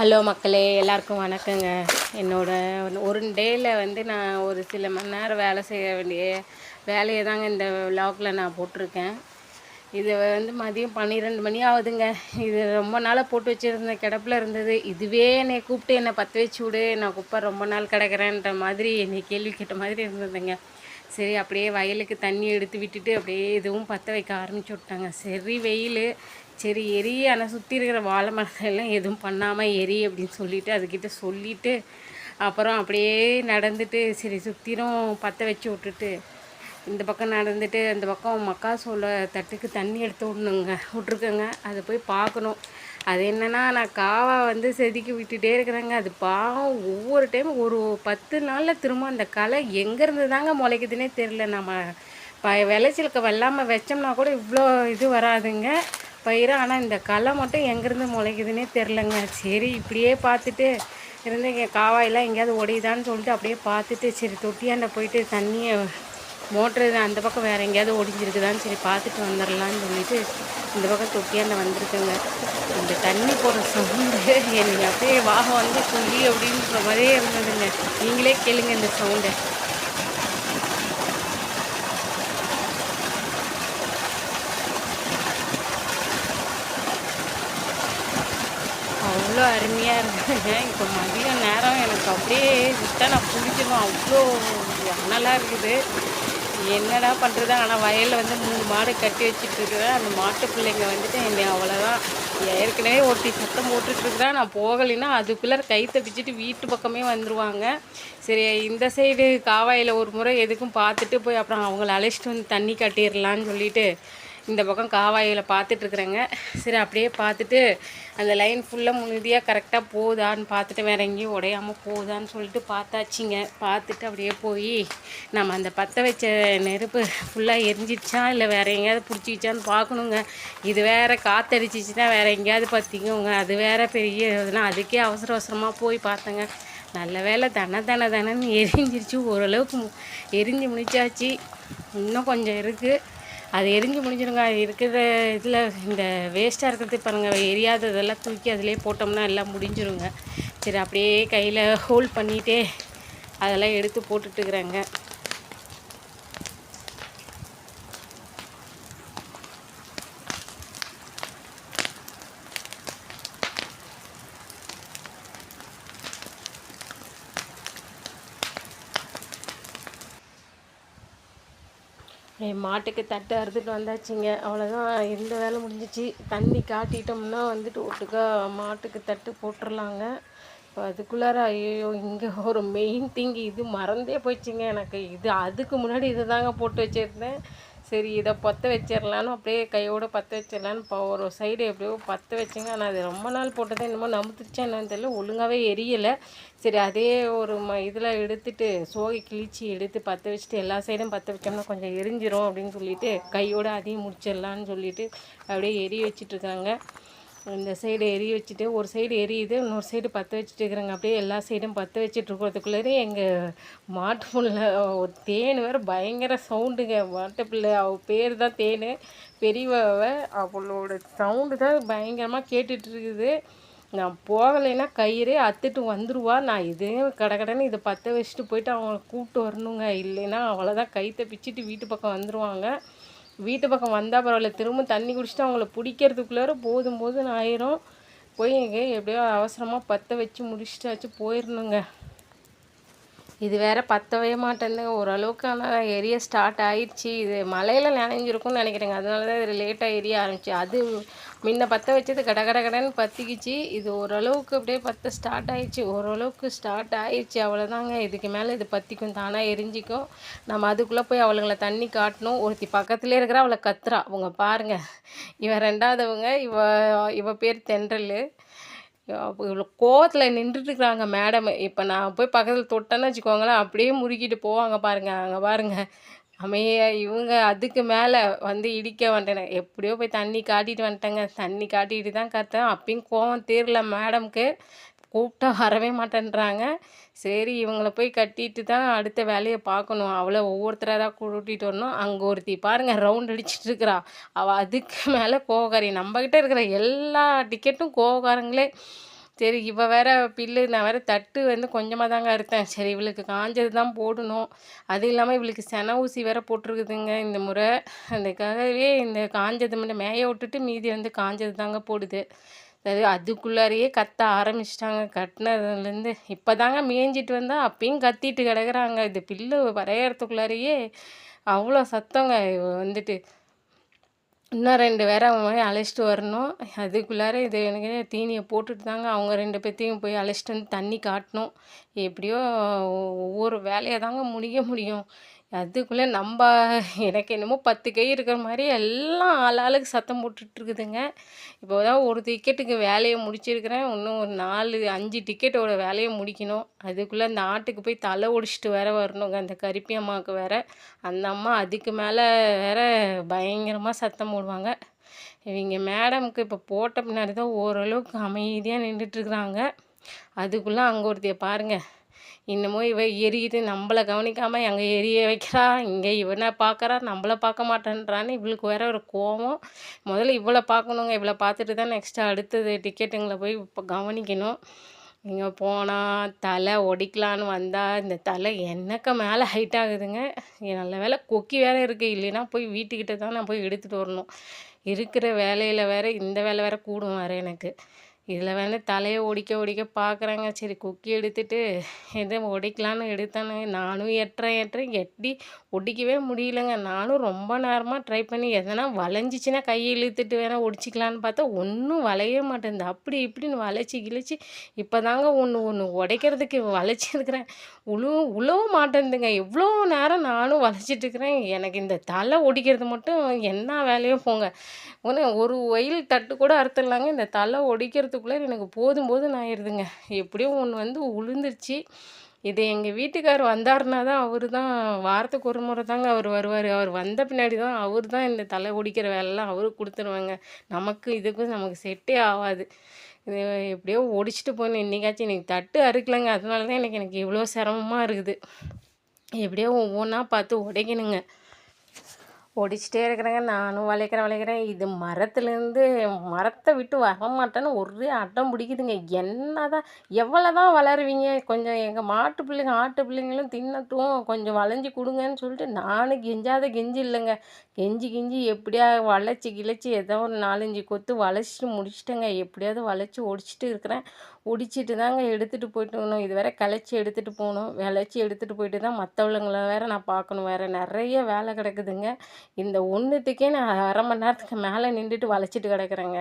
Hello மக்களே எல்லாருக்கும் வணக்கங்க. என்னோடய ஒரு டேயில் வந்து நான் ஒரு சில மணி நேரம் வேலை செய்ய வேண்டிய வேலையை தாங்க இந்த விலாகில் நான் போட்டிருக்கேன். இது வந்து மதியம் பன்னிரெண்டு மணி ஆகுதுங்க. இது ரொம்ப நாளாக போட்டு வச்சுருந்த கிடப்பில் இருந்தது. இதுவே என்னை கூப்பிட்டு என்னை பற்ற வச்சு விடு. நான் குப்பை ரொம்ப நாள் கிடக்கிறேன்ற மாதிரி என்னை கேள்வி கேட்ட மாதிரி இருந்ததுங்க. சரி அப்படியே வயலுக்கு தண்ணி எடுத்து விட்டுட்டு அப்படியே இதுவும் பற்ற வைக்க ஆரம்பிச்சு விட்டாங்க. சரி வெயில். சரி எரி. ஆனால் சுற்றி இருக்கிற வாழை மரத்தெல்லாம் எதுவும் பண்ணாமல் எரி அப்படின்னு சொல்லிவிட்டு அதுக்கிட்ட சொல்லிவிட்டு அப்புறம் அப்படியே நடந்துட்டு சரி சுற்றிலும் பற்ற வச்சு விட்டுட்டு இந்த பக்கம் நடந்துட்டு அந்த பக்கம் மக்காசோளை தட்டுக்கு தண்ணி எடுத்து விடணுங்க விட்ருக்கேங்க அதை போய் பார்க்கணும். அது என்னென்னா நான் காவா வந்து செதுக்கி விட்டுட்டே இருக்கிறேங்க. அது பாவம் ஒவ்வொரு டைம் ஒரு பத்து நாளில் திரும்ப அந்த களை எங்கேருந்து தாங்க முளைக்குதுன்னே தெரில நம்ம ப விளைச்சலுக்கு வெள்ளாமல் வச்சோம்னா கூட இவ்வளோ இது வராதுங்க. பயிர்? ஆனால் இந்த களை மட்டும் எங்கேருந்து முளைக்குதுன்னே தெரிலங்க சரி இப்படியே பார்த்துட்டு இருந்தீங்க. காவாயெல்லாம் எங்கேயாவது ஒடியுதான்னு சொல்லிட்டு அப்படியே பார்த்துட்டு சரி தொட்டியாண்ட போயிட்டு தண்ணியை மோட்ரு அந்த பக்கம் வேறு எங்கேயாவது ஒடிஞ்சிருக்குதான்னு சரி பார்த்துட்டு வந்துடலான்னு சொல்லிட்டு இந்த பக்கம் தொட்டியாண்ட வந்திருக்குங்க. இந்த தண்ணி போடுற சவுண்டு எனக்கு அப்படியே வாகம் வந்து சொல்லி அப்படின்ற மாதிரியே இருந்ததுங்க. நீங்களே கேளுங்க இந்த சவுண்டை. அவ்வளோ அருமையாக இருந்தது. இப்போ மதிய நேரம் எனக்கு அப்படியே விட்டால் நான் பிடிச்சிருவேன் அவ்வளோ அனலாக இருக்குது. என்னடா பண்ணுறது ஆனால் வயலில் வந்து மூணு மாடு கட்டி வச்சுட்ருக்குறேன் அந்த மாட்டு பிள்ளைங்க வந்துட்டு என்னை அவ்வளோதான். ஏற்கனவே ஒருத்தி சத்தம் போட்டுட்ருக்குறேன் நான் போகலைன்னா அதுக்குள்ளே கை தப்பிச்சுட்டு வீட்டு பக்கமே வந்துடுவாங்க சரி இந்த சைடு காவாயில் ஒரு முறை எதுக்கும் பார்த்துட்டு போய் அப்புறம் அவங்கள அழைச்சிட்டு வந்து தண்ணி கட்டிடலான்னு சொல்லிட்டு இந்த பக்கம் காவாயில் பார்த்துட்ருக்குறேங்க. சரி அப்படியே பார்த்துட்டு அந்த லைன் ஃபுல்லாக முழுதியாக கரெக்டாக போகுதான்னு பார்த்துட்டு வேற எங்கேயும் உடையாமல் போகுதான்னு சொல்லிட்டு பார்த்தாச்சிங்க. பார்த்துட்டு அப்படியே போய் நம்ம அந்த பற்ற வச்ச நெருப்பு ஃபுல்லாக எரிஞ்சிடுச்சா? இல்லை வேறு எங்கேயாவது பிடிச்சிக்கிச்சான்னு பார்க்கணுங்க. இது வேறு காற்றடிச்சிச்சின்னா வேறு எங்கேயாவது பார்த்திக்கோங்க. அது வேறு பெரிய இதுனா அதுக்கே அவசர அவசரமாக போய் பார்த்தேங்க. நல்ல வேலை தன தன தனன்னு எரிஞ்சிருச்சு. ஓரளவுக்கு மு- எரிஞ்சு முடிச்சாச்சு. இன்னும் கொஞ்சம் இருக்குது அது எரிஞ்சு முடிஞ்சிருங்க. அது இருக்கிற இதில் இந்த வேஸ்ட்டாக இருக்கிறது பாருங்கள் எரியாததெல்லாம் தூக்கி அதிலே போட்டோம்னா எல்லாம் முடிஞ்சிருங்க. சரி அப்படியே கையில் ஹோல்ட் பண்ணிகிட்டே அதெல்லாம் எடுத்து போட்டுட்டுருக்குறேங்க. என் மாட்டுக்கு தட்டு அறுத்துட்டு வந்தாச்சுங்க. அவ்வளோதான் எந்த வேலை முடிஞ்சிச்சு? தண்ணி காட்டிட்டோம்னா வந்துட்டு ஒட்டுக்கா மாட்டுக்கு தட்டு போட்டுடலாங்க இப்போ அதுக்குள்ளார ஐயோ இங்கே ஒரு மெயின் திங் இது மறந்தே போயிடுச்சுங்க. எனக்கு இது அதுக்கு முன்னாடி இதை தாங்க போட்டு வச்சுருந்தேன். சரி இதை பற்ற வச்சிடலான்னு அப்படியே கையோடு பற்ற வச்சிடலான்னு இப்போ ஒரு சைடு எப்படியோ பற்ற வச்சுங்க. ஆனால் அது ரொம்ப நாள் போட்டது என்னமோ நமுத்துருச்சா என்னன்னு தெரியல. ஒழுங்காகவே எரியலை. சரி அதே ஒரு ம இதில் எடுத்துட்டு சோகை கிழிச்சி எடுத்து பற்ற வச்சுட்டு எல்லா சைடும் பற்ற வச்சோம்னா கொஞ்சம் எரிஞ்சிரும் அப்படின்னு சொல்லிட்டு கையோடு அதையும் முடிச்சிடலான்னு சொல்லிட்டு அப்படியே எரிய வச்சிட்ருக்காங்க இந்த சைடு எரிய வச்சுட்டு ஒரு சைடு எரியுது இன்னொரு சைடு பற்ற வச்சுட்டு இருக்கிறாங்க அப்படியே எல்லா சைடும் பற்ற வச்சுட்டு இருக்கிறதுக்குள்ளே எங்கள் மாட்டு பிள்ளை ஒரு தேன் வேறு பயங்கர சவுண்டுங்க மாட்டு பிள்ளை அவள் பேர் தான் தேன். பெரியவ அவளோட சவுண்டு தான் பயங்கரமாக கேட்டுட்டு இருக்குது நான் போகலைன்னா கயிறே அத்துட்டு வந்துடுவா நான் இதே கடகடன்னு இதை பற்ற வச்சுட்டு போயிட்டு அவங்கள கூப்பிட்டு வரணுங்க. இல்லைன்னா அவ்வளோதான் கை தப்பிச்சிட்டு வீட்டு பக்கம் வந்துடுவாங்க வீட்டு பக்கம் வந்தால் பரவாயில்ல. திரும்ப தண்ணி குடிச்சிட்டு அவங்கள பிடிக்கிறதுக்குள்ளார போதும் போதும் ஆயிரும். போய் எங்கே எப்படியோ அவசரமாக பற்ற வச்சு முடிச்சிட்டாச்சு போயிடணுங்க இது வேற பத்தவே மாட்டேன்னு ஓரளவுக்கு ஆனால் எரிய ஸ்டார்ட் ஆயிடுச்சு. இது மழையில் நினைஞ்சிருக்கும்னு நினைக்கிறேங்க. அதனால தான் இது லேட்டாக எரிய ஆரம்பிச்சு. அது முன்ன பற்ற வச்சது கட கட கடன்னு பற்றிக்கிச்சு இது ஓரளவுக்கு அப்படியே பற்ற ஸ்டார்ட் ஆயிடுச்சு. ஓரளவுக்கு ஸ்டார்ட் ஆயிடுச்சு. அவ்வளோதாங்க இதுக்கு மேலே இது பற்றிக்கும் தானாக எரிஞ்சிக்கும். நம்ம அதுக்குள்ளே போய் அவளுங்களை தண்ணி காட்டணும். ஒருத்தி பக்கத்துலேயே இருக்கிற அவளை கத்துறா. அவங்க பாருங்கள் இவன் ரெண்டாவதவங்க. இவ இவ பேர் தென்றல். இவ்வளோ கோவத்தில் நின்றுட்டுருக்குறாங்க மேடம் இப்போ நான் போய் பக்கத்தில் தொட்டேன்னு வச்சுக்கோங்களேன் அப்படியே முறுக்கிட்டு போவாங்க பாருங்கள் அங்கே பாருங்க. அமைய இவங்க அதுக்கு மேலே வந்து இடிக்க வந்துட்டேன். எப்படியோ போய் தண்ணி காட்டிட்டு வந்துட்டேங்க. தண்ணி காட்டிட்டு தான் கத்தேன் அப்பயும் கோவம் தீரல மேடம்க்கு கூப்பிட்டா வரவே மாட்டேன்றாங்க. சரி இவங்களை போய் கட்டிட்டு தான் அடுத்த வேலையை பார்க்கணும். அவளை ஒவ்வொருத்தராக தான் கூட்டிகிட்டு வரணும். அங்கே ஒருத்தி பாருங்கள் ரவுண்ட் அடிச்சிட்டு இருக்கிறா. அவள் அதுக்கு மேலே கோவக்காரி. நம்மக்கிட்ட இருக்கிற எல்லா டிக்கெட்டும் கோவக்காரங்களே. சரி இவள் வேற பில்லு நான் வேறு தட்டு வந்து கொஞ்சமாக தாங்க அறுத்தேன். சரி இவளுக்கு காஞ்சது தான் போடணும். அது இல்லாமல் இவளுக்கு சென ஊசி வேற போட்டிருக்குதுங்க இந்த முறை. அதுக்காகவே இந்த காஞ்சது மட்டும் மேய விட்டுட்டு மீதி வந்து காஞ்சது தாங்க போடுது. அது அதுக்குள்ளாரையே கத்த ஆரம்பிச்சிட்டாங்க. கட்டினதுலேருந்து இப்போ தாங்க மேய்ஞ்சிட்டு வந்தால் அப்பயும் கத்திட்டு கிடக்குறாங்க. இது பில்லு வரையறதுக்குள்ளாரையே அவ்வளோ சத்தங்க வந்துட்டு. இன்னும் ரெண்டு பேரை அவங்க போய் அழைச்சிட்டு வரணும். அதுக்குள்ளார இது எனக்கு தீனியை போட்டுட்டு தாங்க அவங்க ரெண்டு பேர்த்தையும் போய் அழைச்சிட்டு வந்து தண்ணி காட்டணும். எப்படியோ ஒவ்வொரு வேலையை தாங்க முடிய முடியும். அதுக்குள்ளே நம்ம எனக்கு என்னமோ பத்து கை இருக்கிற மாதிரி எல்லாம் ஆளாளுக்கு சத்தம் போட்டுட்ருக்குதுங்க. இப்போ தான் ஒரு டிக்கெட்டுக்கு வேலையை முடிச்சிருக்கிறேன். இன்னும் ஒரு நாலு அஞ்சு டிக்கெட்டோட வேலையை முடிக்கணும். அதுக்குள்ளே அந்த ஆட்டுக்கு போய் தலை ஒடிச்சிட்டு வேற வரணுங்க. அந்த கருப்பி அம்மாவுக்கு வேற. அந்த அம்மா அதுக்கு மேலே வேற பயங்கரமாக சத்தம் போடுவாங்க. இவங்க மேடமுக்கு இப்போ போட்ட பின்னாடி தான் ஓரளவுக்கு அமைதியாக நின்றுட்டுருக்குறாங்க அதுக்குள்ளே அங்கே ஒருத்தைய பாருங்கள் இன்னமும் இவ எரியுது நம்மளை கவனிக்காமல் அங்கே எரிய வைக்கிறா இங்கே இவனை பார்க்குறா நம்மளை பார்க்க மாட்டேன்றான்னு இவளுக்கு வேற ஒரு கோவம். முதல்ல இவ்வளோ பார்க்கணுங்க இவ்வளோ பார்த்துட்டு தான் நெக்ஸ்ட்டு அடுத்தது டிக்கெட்டுங்களை போய் இப்போ கவனிக்கணும். இங்கே போனால் தலை ஒடிக்கலான்னு வந்தால் இந்த தலை என்னக்க மேலே ஹைட் ஆகுதுங்க? நல்ல வேலை கொக்கி வேறு இருக்குது இல்லைன்னா போய் வீட்டுக்கிட்ட தான் நான் போய் எடுத்துகிட்டு வரணும். இருக்கிற வேலையில் வேறு இந்த வேலை வேறு கூடும் வேறு எனக்கு. இதில் வந்து தலையை ஒடிக்க ஒடிக்க பார்க்குறாங்க. சரி கொக்கி எடுத்துட்டு எதை ஒடிக்கலான்னு எடுத்தேன்னு நானும் எட்டுறேன் எட்டுறேன் எட்டி ஒடிக்கவே முடியலங்க. நானும் ரொம்ப நேரமாக ட்ரை பண்ணி எதனா வளைஞ்சிச்சின்னா கையை இழுத்துட்டு வேணால் ஒடிச்சிக்கலான்னு பார்த்தா ஒன்றும் வளையவே மாட்டேங்குது அப்படி இப்படின்னு வளைச்சி கிழிச்சி இப்போ தாங்க ஒன்று ஒன்று உடைக்கிறதுக்கு வளைச்சிருக்கிறேன் உழு உழவ மாட்டேங்குதுங்க எவ்வளோ நேரம் நானும் வளைச்சிட்டு இருக்கிறேன். எனக்கு இந்த தலை ஒடிக்கிறது மட்டும் என்ன வேலையோ போங்க. ஒன்று ஒரு ஒயில் தட்டு கூட அறுத்துடலாங்க. இந்த தலை ஒடிக்கிறதுக்குள்ளே எனக்கு போதும் போதும் ஆயிடுதுங்க எப்படியும் ஒன்று வந்து உளுந்துருச்சு. இது எங்கள் வீட்டுக்கார் வந்தாருனா தான் அவர் தான் வாரத்துக்கு ஒரு முறை தாங்க அவர் வருவார். அவர் வந்த பின்னாடி தான் அவர் தான் இந்த தலை ஒடிக்கிற வேலைலாம் அவருக்கு கொடுத்துருவாங்க. நமக்கு இதுக்கும் நமக்கு செட்டே ஆகாது. இது எப்படியோ ஒடிச்சிட்டு போகணும் இன்றைக்காச்சும் இன்றைக்கி தட்டு அறுக்கலைங்க. அதனால தான் எனக்கு எனக்கு இவ்வளோ சிரமமாக இருக்குது. எப்படியோ ஒவ்வொன்றா பார்த்து உடைக்கணுங்க. ஒடிச்சிட்டே இருக்கிறேங்க. நானும் வளைக்கிறேன் வளைக்கிறேன். இது மரத்துலேருந்து மரத்தை விட்டு வர மாட்டேன்னு ஒரே அடம் பிடிக்குதுங்க. என்ன தான் எவ்வளோ தான் வளருவீங்க? கொஞ்சம் எங்கள் மாட்டு பிள்ளைங்க ஆட்டு பிள்ளைங்களும் தின்னட்டும். கொஞ்சம் வளைஞ்சி கொடுங்கன்னு சொல்லிட்டு நானும் கெஞ்சாத கெஞ்சி இல்லைங்க. கெஞ்சி கெஞ்சி எப்படியா வளைச்சி கிளைச்சி ஏதோ ஒரு நாலஞ்சு கொத்து வளைச்சிட்டு முடிச்சிட்டேங்க. எப்படியாவது வளைச்சி ஒடிச்சிட்டு இருக்கிறேன். ஒடிச்சிட்டு தாங்க எடுத்துகிட்டு போயிட்டு வரணும். இது வேற களைச்சி எடுத்துகிட்டு போகணும். விளைச்சி எடுத்துகிட்டு போயிட்டு தான் மற்றவளுங்கள வேறு நான் பார்க்கணும். வேறு நிறைய வேலை கிடக்குதுங்க. இந்த ஒன்றுத்துக்கே நான் அரை மணி நேரத்துக்கு மேலே நின்றுட்டு வளைச்சிட்டு கிடக்குறேங்க.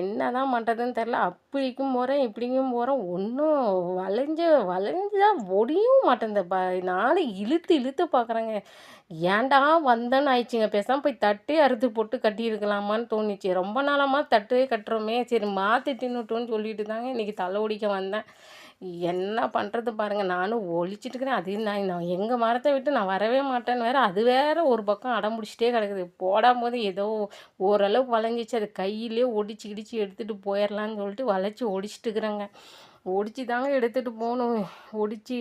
என்ன தான் பண்ணுறதுன்னு தெரில அப்படிக்கும் போகிறேன் இப்படிக்கும் போகிறேன் ஒன்றும் வளைஞ்சு வளைஞ்சா ஒடியும் மாட்டேங்குது ப நானும் இழுத்து இழுத்து பார்க்குறேங்க ஏன்டா வந்தேன்னு ஆயிடுச்சுங்க. பேசாமல் போய் தட்டே அறுத்து போட்டு கட்டியிருக்கலாமான்னு தோணுச்சு. ரொம்ப நாளமாக தட்டே கட்டுறோமே. சரி மாற்றி தின்னுட்டோன்னு சொல்லிட்டு தாங்க இன்றைக்கி தலை ஒடிக்க வந்தேன். என்ன பண்ணுறது பாருங்கள் நானும் ஒழிச்சிட்டு இருக்கிறேன் அது நான் நான் எங்கள் மரத்தை விட்டு நான் வரவே மாட்டேன்னு வேறு. அது வேறு ஒரு பக்கம் அடம் பிடிச்சிட்டே கிடக்குது. போடாம்போது ஏதோ ஓரளவுக்கு வளைஞ்சிச்சு. அது கையிலே ஒடிச்சு கிடிச்சு எடுத்துகிட்டு போயிடலான்னு சொல்லிட்டு வளைச்சி ஒடிச்சிட்டுக்கிறேங்க. ஒடிச்சு தாங்க எடுத்துகிட்டு போகணும். ஒடிச்சு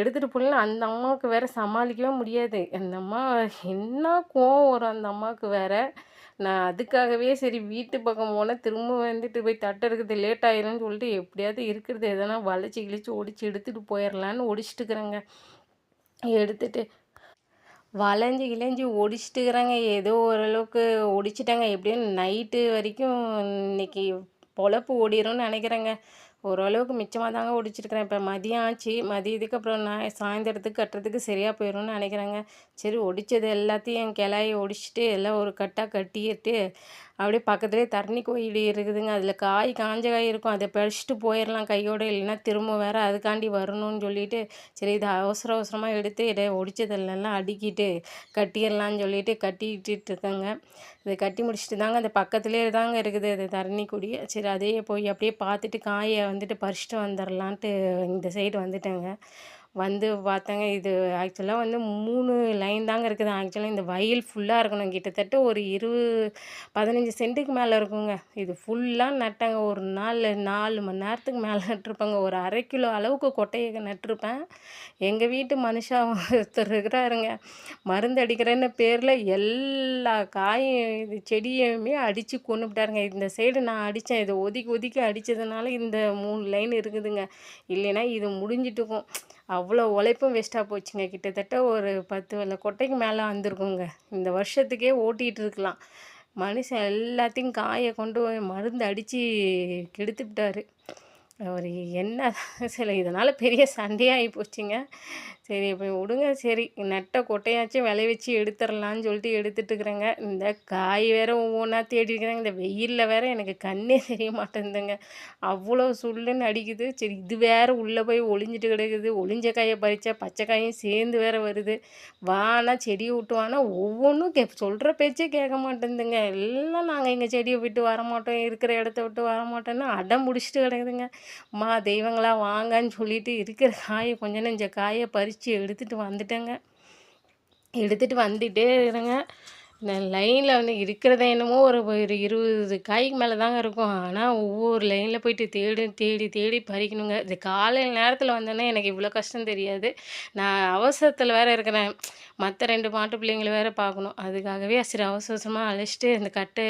எடுத்துகிட்டு போகலாம் அந்த அம்மாவுக்கு வேறு சமாளிக்கவே முடியாது. அந்த அம்மா என்ன கோவம் வரும் அந்த அம்மாவுக்கு வேற. நான் அதுக்காகவே சரி வீட்டு பக்கம் போனால் திரும்ப வந்துட்டு போய் தட்டை இருக்கிறது லேட் ஆயிரும்னு சொல்லிட்டு எப்படியாவது இருக்கிறது. எதனா வளைச்சி கிழிச்சு ஒடிச்சு எடுத்துகிட்டு போயிடலான்னு ஒடிச்சிட்டு இருக்கிறேங்க. எடுத்துட்டு வளைஞ்சி கிளைஞ்சி ஒடிச்சிட்டுக்கிறாங்க ஏதோ ஓரளவுக்கு ஒடிச்சிட்டாங்க. எப்படியும் நைட்டு வரைக்கும் இன்னைக்கு பொழப்பு ஓடிடும்னு நினைக்கிறேங்க. ஓரளவுக்கு மிச்சமாக தாங்க ஒடிச்சிருக்கிறேன். இப்போ மதியம் ஆச்சு. மதியத்துக்கு அப்புறம் நான் சாயந்தரத்துக்கு கட்டுறதுக்கு சரியாக போயிடும்னு நினைக்கிறேங்க. சரி ஒடிச்சது எல்லாத்தையும் கிளாயி ஒடிச்சிட்டு எல்லாம் ஒரு கட்டாக கட்டிட்டு அப்படியே பக்கத்துலேயே தரணி கோயில் இருக்குதுங்க. அதில் காய் காஞ்ச காய் இருக்கும். அதை பறிச்சுட்டு போயிடலாம் கையோடு. இல்லைன்னா திரும்ப வேறு அதுக்காண்டி வரணும்னு சொல்லிட்டு சரி இதை அவசர அவசரமாக எடுத்து இதை ஒடிச்சதெல்லாம் அடுக்கிட்டு கட்டிடலான்னு சொல்லிட்டு கட்டிட்டு இருக்கேங்க. இதை கட்டி முடிச்சுட்டு தாங்க அந்த பக்கத்துலேயே தாங்க இருக்குது அது தரணி கொடி. சரி அதையே போய் அப்படியே பார்த்துட்டு காயை வந்துட்டு பறிச்சுட்டு வந்துடலான்ட்டு இந்த சைடு வந்துட்டேங்க. வந்து பார்த்தேங்க இது ஆக்சுவலாக வந்து மூணு லைன் தாங்க இருக்குது. ஆக்சுவலாக இந்த வயல் ஃபுல்லாக இருக்கணும். கிட்டத்தட்ட ஒரு இருபது பதினஞ்சு சென்ட்டுக்கு மேலே இருக்குங்க. இது ஃபுல்லாக நட்டேங்க. ஒரு நாள் நாலு மணி நேரத்துக்கு மேலே நட்டிருப்பேங்க. ஒரு அரை கிலோ அளவுக்கு கொட்டையை நட்டிருப்பேன். எங்கள் வீட்டு மனுஷா ஒருத்தர் இருக்கிறாருங்க. மருந்து அடிக்கிறேன்னு பேரில் எல்லா காயும் இது செடியுமே அடித்து கொண்டுபிட்டாருங்க இந்த சைடு நான் அடித்தேன் இதை ஒதுக்கி ஒதுக்கி அடித்ததுனால இந்த மூணு லைன் இருக்குதுங்க. இல்லைன்னா இது முடிஞ்சிட்டுக்கும். அவ்வளோ உழைப்பும் வேஸ்ட்டாக போச்சுங்க. கிட்டத்தட்ட ஒரு பத்து வெள்ளை கொட்டைக்கு மேலே வந்திருக்குங்க. இந்த வருஷத்துக்கே ஓட்டிகிட்டு இருக்கலாம். மனுஷன் எல்லாத்தையும் காயை கொண்டு மருந்து அடித்து கெடுத்துவிட்டாரு ஒரு என்ன சில இதனால் பெரிய சண்டையாகி போச்சுங்க. சரி இப்போ விடுங்க. சரி நட்ட கொட்டையாச்சும் விளை வச்சு எடுத்துடலான்னு சொல்லிட்டு எடுத்துட்டுருக்குறேங்க. இந்த காய் வேறு ஒவ்வொன்றா தேடிக்கிறேங்க இந்த வெயிலில் வேறு எனக்கு கண்ணே தெரிய மாட்டேங்குதுங்க. அவ்வளோ சுள்ளுன்னு அடிக்குது. சரி இது வேறு உள்ளே போய் ஒளிஞ்சிட்டு கிடக்குது. ஒளிஞ்ச காயை பறித்தா பச்சை காயும் சேர்ந்து வேறு வருது. வானா செடியை விட்டு வானா ஒவ்வொன்றும் கே சொல்கிற பேச்சே கேட்க மாட்டேங்குதுங்க. எல்லாம் நாங்கள் எங்கள் செடியை விட்டு வர மாட்டோம் இருக்கிற இடத்த விட்டு வர மாட்டோன்னு அடம் முடிச்சுட்டு கிடக்குதுங்க. மா தெய்வங்களா வாங்கன்னு சொல்லிட்டு இருக்கிற காயை கொஞ்சம் நெஞ்ச காயை பறித்து எடுத்துகிட்டு வந்துட்டேங்க. எடுத்துகிட்டு வந்துகிட்டே இருங்க. இந்த லைனில் வந்து இருக்கிறத என்னமோ ஒரு ஒரு இருபது காய்க்கு மேலே தாங்க இருக்கும். ஆனால் ஒவ்வொரு லைனில் போயிட்டு தேடி தேடி தேடி பறிக்கணுங்க. இது காலையில் நேரத்தில் வந்தோன்னே எனக்கு இவ்வளோ கஷ்டம் தெரியாது. நான் அவசரத்தில் வேறு இருக்கிறேன். மற்ற ரெண்டு மாட்டு பிள்ளைங்களை வேறு பார்க்கணும் அதுக்காகவே சரி அவசரமாக அழைச்சிட்டு இந்த கட்டை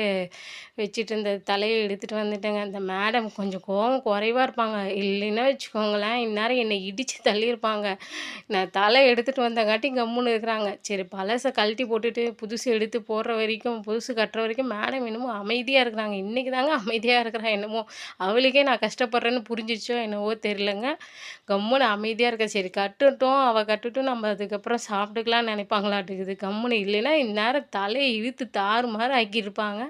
வச்சுட்டு இந்த தலையை எடுத்துகிட்டு வந்துட்டேங்க. அந்த மேடம் கொஞ்சம் கோவம் குறைவாக இருப்பாங்க. இல்லைன்னா வச்சுக்கோங்களேன் இந்நேரம் என்னை இடித்து தள்ளியிருப்பாங்க. நான் தலை எடுத்துகிட்டு வந்தங்காட்டி கம்முன்னு இருக்கிறாங்க. சரி பழசை கழட்டி போட்டுட்டு புதுசு எடுத்து போடுற வரைக்கும் புதுசு கட்டுற வரைக்கும் மேடம் என்னமோ அமைதியாக இருக்கிறாங்க. இன்றைக்கி தாங்க அமைதியாக இருக்கிறான் என்னமோ. அவளுக்கே நான் கஷ்டப்படுறேன்னு புரிஞ்சிச்சோ என்னவோ தெரிலங்க கம்முன்னு அமைதியாக இருக்க? சரி கட்டுட்டோம் அவள் கட்டுட்டும் நம்ம அதுக்கப்புறம் சாப்பிட்டுக்கலாம்னு நினைப்பாங்களாட்டுக்குது. கம்முன்னு இல்லைன்னா இந்நேரம் தலையை இழுத்து தாறு ஆக்கியிருப்பாங்க.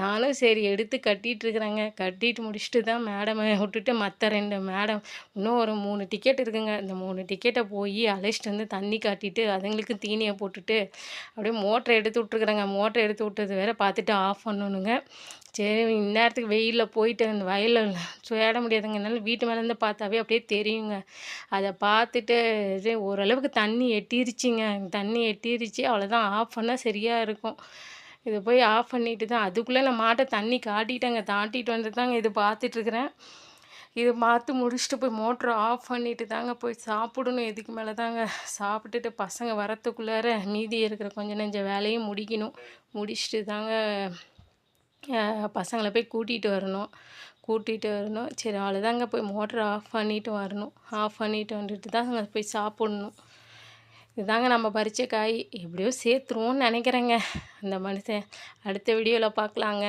நானும் சரி எடுத்து கட்டிகிட்ருக்குறேங்க கட்டிட்டு முடிச்சுட்டு தான் மேடமை விட்டுட்டு மற்ற ரெண்டு மேடம் இன்னும் ஒரு மூணு டிக்கெட் இருக்குங்க. இந்த மூணு டிக்கெட்டை போய் அழைச்சிட்டு வந்து தண்ணி காட்டிட்டு அதுங்களுக்கு தீனியை போட்டுட்டு அப்படியே மோட்டரை எடுத்து விட்ருக்குறேங்க மோட்டரை எடுத்து விட்டது வேற பார்த்துட்டு ஆஃப் பண்ணணுங்க. சரி இந்நேரத்துக்கு வெயிலில் போயிட்டு அந்த வயலில் சேட முடியாதுங்க. என்னால் வீட்டு மேலேருந்து பார்த்தாவே அப்படியே தெரியுங்க. அதை பார்த்துட்டு இது ஓரளவுக்கு தண்ணி எட்டிருச்சுங்க. தண்ணி எட்டிருச்சு அவ்வளோதான் ஆஃப் பண்ணால் சரியாக இருக்கும். இதை போய் ஆஃப் பண்ணிட்டு தான் அதுக்குள்ளே நான் மாட்டை தண்ணி காட்டிட்டேங்க தாட்டிட்டு வந்து தாங்க இது பார்த்துட்ருக்குறேன். இது பார்த்து முடிச்சுட்டு போய் மோட்ரு ஆஃப் பண்ணிட்டு தாங்க போய் சாப்பிடணும். இதுக்கு மேலே தாங்க சாப்பிட்டுட்டு பசங்க வரத்துக்குள்ளார மீதி இருக்கிற கொஞ்சம் நெஞ்ச வேலையும் முடிக்கணும். முடிச்சுட்டு தாங்க பசங்களை போய் கூட்டிகிட்டு வரணும். கூட்டிகிட்டு வரணும். சரி அவ்வளோதாங்க போய் மோட்ரு ஆஃப் பண்ணிவிட்டு வரணும். ஆஃப் பண்ணிவிட்டு வந்துட்டு தான் போய் சாப்பிட்ணும். இதுதாங்க நம்ம பறித்த காய். எப்படியோ சேர்த்துருவோன்னு நினைக்கிறேங்க. அந்த மனுஷன் அடுத்த வீடியோவில் பார்க்கலாங்க.